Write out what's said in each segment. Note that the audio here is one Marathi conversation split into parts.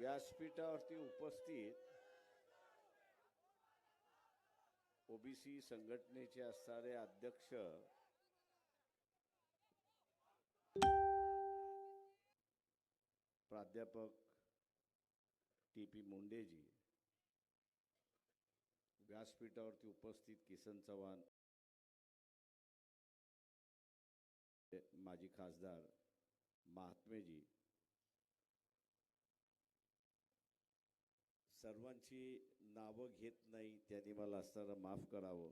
व्यासपीठावरती उपस्थित ओबीसी संघटनेचे असणारे अध्यक्ष प्राध्यापक टी पी मुंडेजी व्यासपीठावरती उपस्थित किसन चव्हाण माजी खासदार महात्मेजी सर्वांची नावं घेत नाही त्यांनी मला असताना माफ करावं.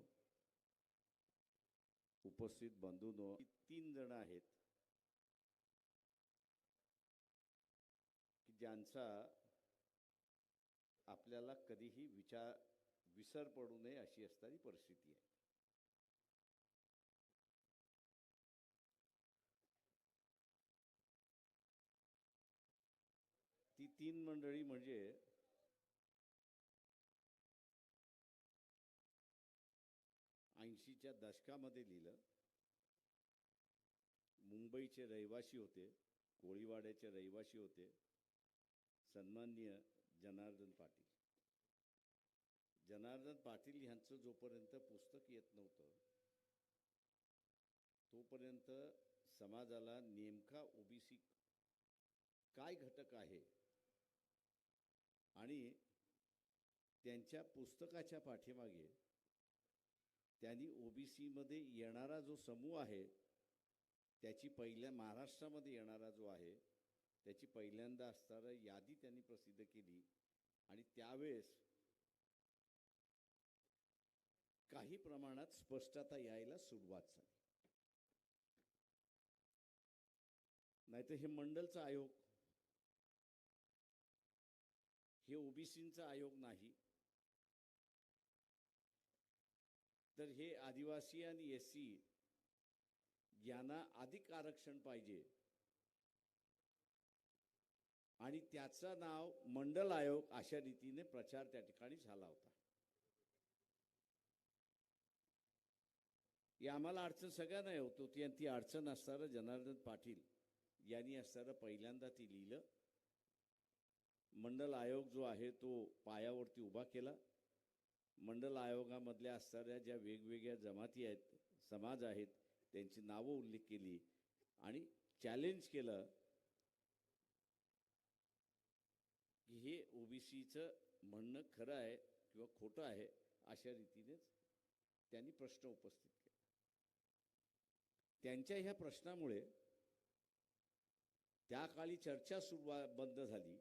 उपस्थित बंधूनो तीन जण आहेत. की ज्यांचा आपल्याला कधीही विचार विसर पडू नये अशी असणारी परिस्थिती आहे. ती तीन मंडळी म्हणजे ऐंशीच्या दशकामध्ये लिहिलं. मुंबईचे रहिवासी होते कोळीवाड्याचे रहिवासी होते सन्माननीय जनार्दन पाटील. जनार्दन पाटील ह्यांचं जोपर्यंत पुस्तक येत नव्हतं तोपर्यंत समाजाला नेमका ओबीसी काय घटक आहे आणि त्यांच्या पुस्तकाच्या पाठीमागे त्यांनी ओबीसीमध्ये येणारा जो समूह आहे त्याची पहिल्या महाराष्ट्रामध्ये येणारा जो आहे त्याची पहिल्यांदा असणारा यादी त्यांनी प्रसिद्ध केली आणि त्यावेळेस काही प्रमाणात स्पष्टता यायला सुरुवात झाली. नाहीतर हे मंडलचा आयोग हे ओबीसींचा आयोग नाही तर हे आदिवासी आणि एस सी यांना अधिक आरक्षण पाहिजे. आणि त्याचं नाव मंडल आयोग अशा रीतीने प्रचार त्या ठिकाणी झाला होता. या आम्हाला अडचण सगळ्यांना होतो ती ती अडचण असणारं जनार्दन पाटील यांनी असणारं पहिल्यांदा ती लिहिलं. मंडल आयोग जो आहे तो पायावरती उभा केला. मंडल आयोगामधल्या असणाऱ्या ज्या वेगवेगळ्या जमाती आहेत समाज आहेत त्यांची नावं उल्लेख केली आणि चॅलेंज केलं की हे ओबीसीचं म्हणणं खरं आहे किंवा खोटं आहे अशा रीतीनेच त्यांनी प्रश्न उपस्थित केला. त्यांच्या ह्या प्रश्नामुळे त्या काळी चर्चा सुरुवा बंद झाली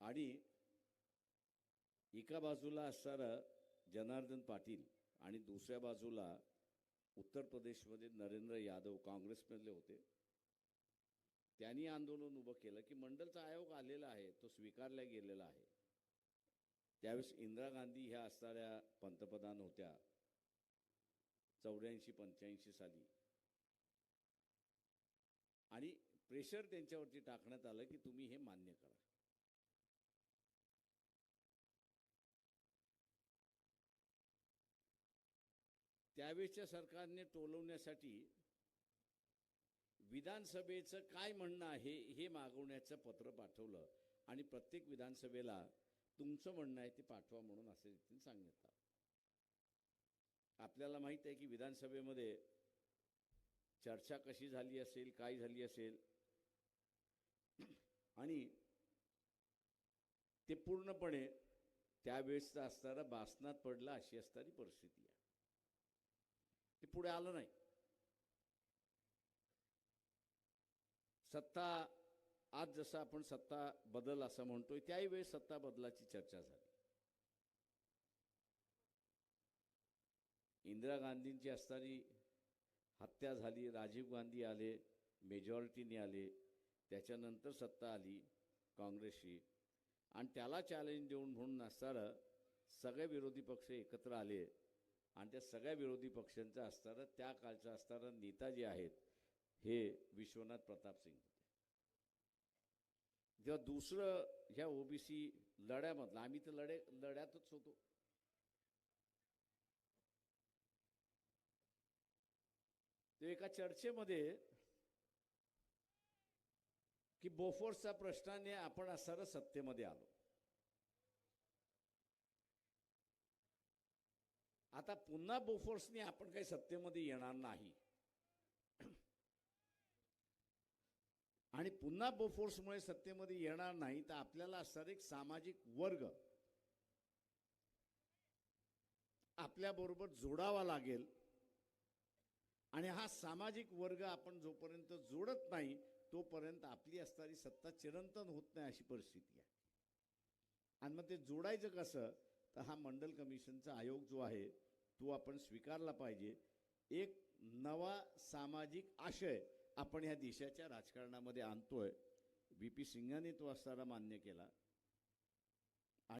आणि एका बाजूला असणारं जनार्दन पाटील आणि दुसऱ्या बाजूला उत्तर प्रदेशमध्ये नरेंद्र यादव काँग्रेसमधले होते. त्यांनी आंदोलन उभं केलं की मंडलचा आयोग आलेला आहे तो स्वीकारला गेलेला आहे. त्यावेळेस इंदिरा गांधी ह्या असणाऱ्या पंतप्रधान होत्या चौऱ्याऐंशी पंच्याऐंशी साली. आणि प्रेशर त्यांच्यावरती टाकण्यात आलं की तुम्ही हे मान्य करा. त्यावेळच्या सरकारने टोलवण्यासाठी विधानसभेचं काय म्हणणं आहे हे मागवण्याचं पत्र पाठवलं आणि प्रत्येक विधानसभेला तुमचं म्हणणं आहे ते पाठवा म्हणून असे रीतीने सांगितलं आपल्याला माहीत आहे की विधानसभेमध्ये चर्चा कशी झाली असेल काय झाली असेल आणि ते पूर्णपणे त्यावेळेसचा असणारा बासनात पडला अशी असणारी परिस्थिती. पुढे आलं नाही. सत्ता आज जसं आपण सत्ता बदल असं म्हणतोय त्याही वेळेस सत्ता बदलाची चर्चा झाली. इंदिरा गांधींची असणारी हत्या झाली राजीव गांधी आले मेजॉरिटीने आले त्याच्यानंतर सत्ता आली काँग्रेसची. आणि त्याला चॅलेंज देऊन म्हणून असणारं सगळे विरोधी पक्ष एकत्र आले. आणि त्या सगळ्या विरोधी पक्षांचा असताना त्या काळचा असणारं नेता जे आहेत हे विश्वनाथ प्रताप सिंग होते. जेव्हा दुसरं ह्या ओबीसी लढ्यामधलं आम्ही तर लढे लढ्यातच होतो. ते एका चर्चेमध्ये की बोफोर्सच्या प्रश्नाने आपण असणारं सत्तेमध्ये आलो. आता पुन्हा बोफोर्सने आपण काही सत्तेमध्ये येणार नाही. आणि पुन्हा बोफोर्समुळे सत्तेमध्ये येणार नाही तर आपल्याला असणार एक सामाजिक वर्ग आपल्याबरोबर जोडावा लागेल. आणि हा सामाजिक वर्ग आपण जोपर्यंत जोडत नाही तोपर्यंत आपली असणारी सत्ता चिरंतन होत नाही अशी परिस्थिती आहे. आणि मग ते जोडायचं कसं? तर हा मंडल कमिशनचा आयोग जो आहे तो आपण स्वीकारला पाहिजे. एक नवा सामाजिक आशय आपण ह्या देशाच्या राजकारणामध्ये आणतोय. व्ही पी सिंगाने तो असताना मान्य केला.